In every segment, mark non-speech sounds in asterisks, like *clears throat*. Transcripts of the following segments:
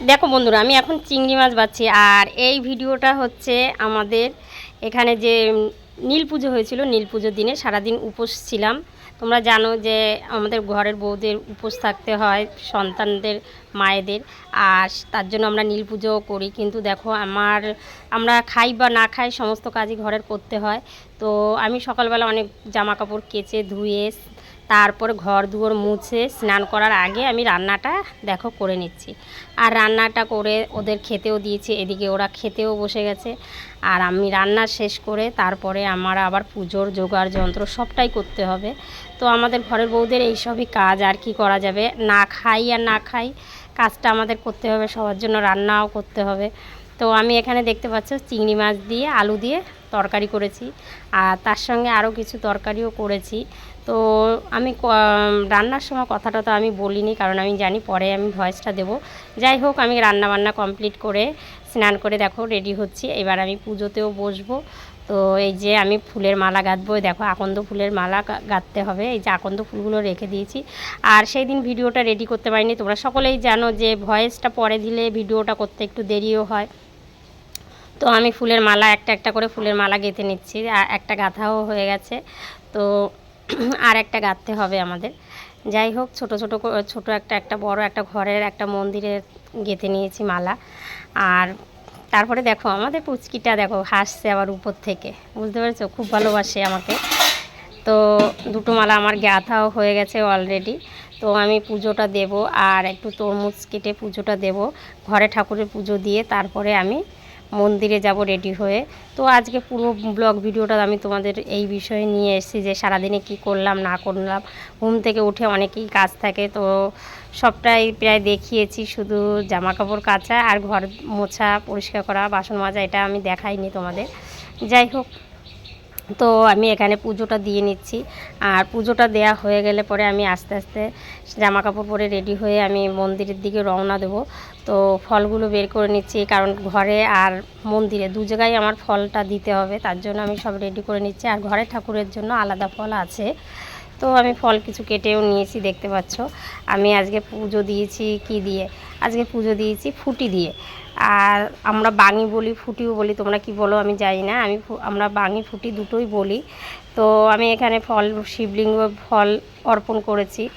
দেখো বন্ধুরা, আমি এখন চিংড়ি মাছ বাচ্ছি আর এই ভিডিওটা হচ্ছে আমাদের এখানে যে নীল পুজো হয়েছিল, নীল পুজোর দিনে সারাদিন উপোস ছিলাম। তোমরা জানো যে আমাদের ঘরের বউদের উপোস থাকতে হয় সন্তানদের, মায়েদের, আর তার জন্য আমরা নীল পুজোও করি। কিন্তু দেখো, আমার, আমরা খাই বা না খাই সমস্ত কাজই ঘরের করতে হয়। তো আমি সকালবেলা অনেক জামা কাপড় কেচে ধুয়ে তারপরে ঘর দুয়ার মুছে স্নান করার আগে আমি রান্নাটা দেখো করে নিচ্ছি। আর রান্নাটা করে ওদের খেতেও দিয়েছি, এদিকে ওরা খেতেও বসে গেছে। আর আমি রান্না শেষ করে তারপরে আমার আবার পুজোর জোগাড় যন্ত্র সবটাই করতে হবে। তো আমাদের ঘরের বউদের এইসবই কাজ, আর কি করা যাবে? না খাই আর না খাই, কাজটা আমাদের করতে হবে, সবার জন্য রান্নাও করতে হবে। তো আমি এখানে দেখতে পাচ্ছ চিংড়ি মাছ দিয়ে, আলু দিয়ে তরকারি করেছি। আর তার সঙ্গে আরও কিছু তরকারিও করেছি। তো আমি রান্নার সময় কথাটা তো আমি বলিনি, কারণ আমি জানি পরে আমি ভয়েসটা দেবো। যাই হোক, আমি রান্না বান্না কমপ্লিট করে স্নান করে দেখো, রেডি হচ্ছি। এবার আমি পুজোতেও বসবো। তো এই যে আমি ফুলের মালা গাঁথবো দেখো, আকন্দ ফুলের মালা গাঁথতে হবে। এই যে আকন্দ ফুলগুলো রেখে দিয়েছি। আর সেই দিন ভিডিওটা রেডি করতে পারিনি। তোমরা সকলেই জানো যে ভয়েসটা পরে দিলে ভিডিওটা করতে একটু দেরিও হয়। তো আমি ফুলের মালা একটা একটা করে ফুলের মালা গেঁথে নিচ্ছি একটা গাঁথাও হয়ে গেছে। তো *clears throat* আর একটা গাঁথতে হবে আমাদের। যাই হোক, ছোট ছোট ছোট একটা একটা বড় একটা ঘরের একটা মন্দিরে গেঁথে নিয়েছি মালা। আর তারপরে দেখো, আমাদের পুচকিটা দেখো হাসছে আবার উপর থেকে। বুঝতে পেরেছ? খুব ভালোবাসে আমাকে। তো দুটো মালা আমার গাঁথাও হয়ে গেছে অলরেডি তো আমি পুজোটা দেব, আর একটু তরমুজ কেটে পুজোটা দেব। ঘরে ঠাকুরের পুজো দিয়ে তারপরে আমি মন্দিরে যাব রেডি হয়ে। তো আজকে পুরো ব্লগ ভিডিওটা আমি তোমাদের এই বিষয়ে নিয়ে এসেছি যে সারাদিনে কি করলাম, না করলাম। ঘুম থেকে উঠে অনেকেই কাজ থাকে, তো সবটাই প্রায় দেখিয়েছি, শুধু জামা কাপড় কাচা আর ঘর মোছা পরিষ্কার করা, বাসন মাজা, এটা আমি দেখাইনি তোমাদের। যাই হোক তো আমি এখানে পুজোটা দিয়ে নিচ্ছি। আর পুজোটা দেয়া হয়ে গেলে পরে আমি আস্তে আস্তে জামা কাপড় পরে রেডি হয়ে আমি মন্দিরের দিকে রওনা দেব। তো ফলগুলো বের করে নিচ্ছি, কারণ ঘরে আর মন্দিরে দু জায়গায় আমার ফলটা দিতে হবে, তার জন্য আমি সব রেডি করে নিচ্ছি। আর ঘরে ঠাকুরের জন্য আলাদা ফল আছে। তো আমি ফল কিছু কেটেও নিয়েছি, দেখতে পাচ্ছ। আমি আজকে পুজো দিয়েছি কি দিয়ে? আজকে পুজো দিয়েছি ফুটি দিয়ে। আর আমরা বাঙি বলি, ফুটিও বলি, তোমরা কি বলো আমি জানি না। আমি আমরা বাঙি, ফুটি দুটোই বলি। তো আমি এখানে ফল, শিবলিঙ্গ ফল অর্পণ করেছি।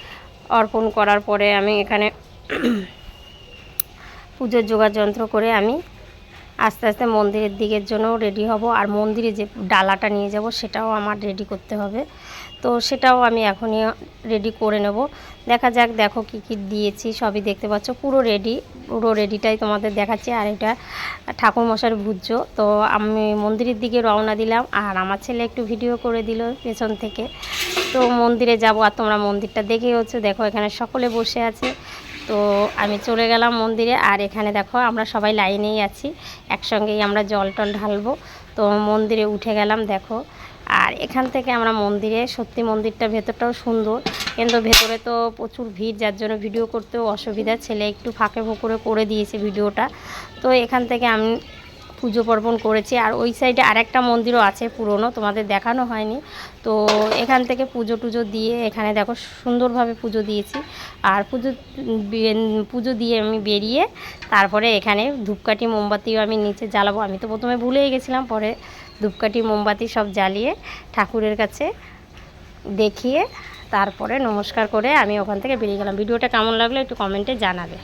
অর্পণ করার পরে আমি এখানে *clears throat* পুজোর জোগাড় যন্ত্র করে আমি আস্তে আস্তে মন্দিরের দিকের জন্যও রেডি হব আর মন্দিরে যে ডালাটা নিয়ে যাব সেটাও আমার রেডি করতে হবে। তো সেটাও আমি এখনই রেডি করে নেব। দেখা যাক, দেখো কি কি দিয়েছি, সবই দেখতে পাচ্ছ। পুরো রেডি পুরো রেডিটাই তোমাদের দেখাচ্ছি। আর এটা ঠাকুর মশার ভুজ্য তো আমি মন্দিরের দিকে রওনা দিলাম আর আমার ছেলে একটু ভিডিও করে দিল পেছন থেকে। তো মন্দিরে যাব আর তোমরা মন্দিরটা দেখে হচ্ছে। দেখো এখানে সকলে বসে আছে। তো আমি চলে গেলাম মন্দিরে। আর এখানে দেখো, আমরা সবাই লাইনেই আছি। একসঙ্গেই আমরা জল টল ঢালবো। তো মন্দিরে উঠে গেলাম, দেখো। আর এখান থেকে আমরা মন্দিরে, সত্যি মন্দিরটা ভেতরটাও সুন্দর। কিন্তু ভেতরে তো প্রচুর ভিড়, যার জন্য ভিডিও করতেও অসুবিধা। ছেলে একটু ফাঁকে ফুকুরে করে দিয়েছে ভিডিওটা তো এখান থেকে আমি পুজো পার্বণ করেছি। আর ওই সাইডে আরেকটা মন্দিরও আছে পুরনো, তোমাদের দেখানো হয়নি। তো এখান থেকে পুজো টুজো দিয়ে এখানে দেখো সুন্দরভাবে পুজো দিয়েছি। আর পুজো পুজো দিয়ে আমি বেরিয়ে তারপরে এখানে ধূপকাঠি, মোমবাতিও আমি নিচে জ্বালাবো। আমি তো প্রথমে ভুলেই গেছিলাম, পরে ধূপকাঠি, মোমবাতি সব জ্বালিয়ে ঠাকুরের কাছে দেখিয়ে তারপরে নমস্কার করে আমি ওখান থেকে বেরিয়ে গেলাম। ভিডিওটা কেমন লাগল একটু কমেন্টে জানাবে।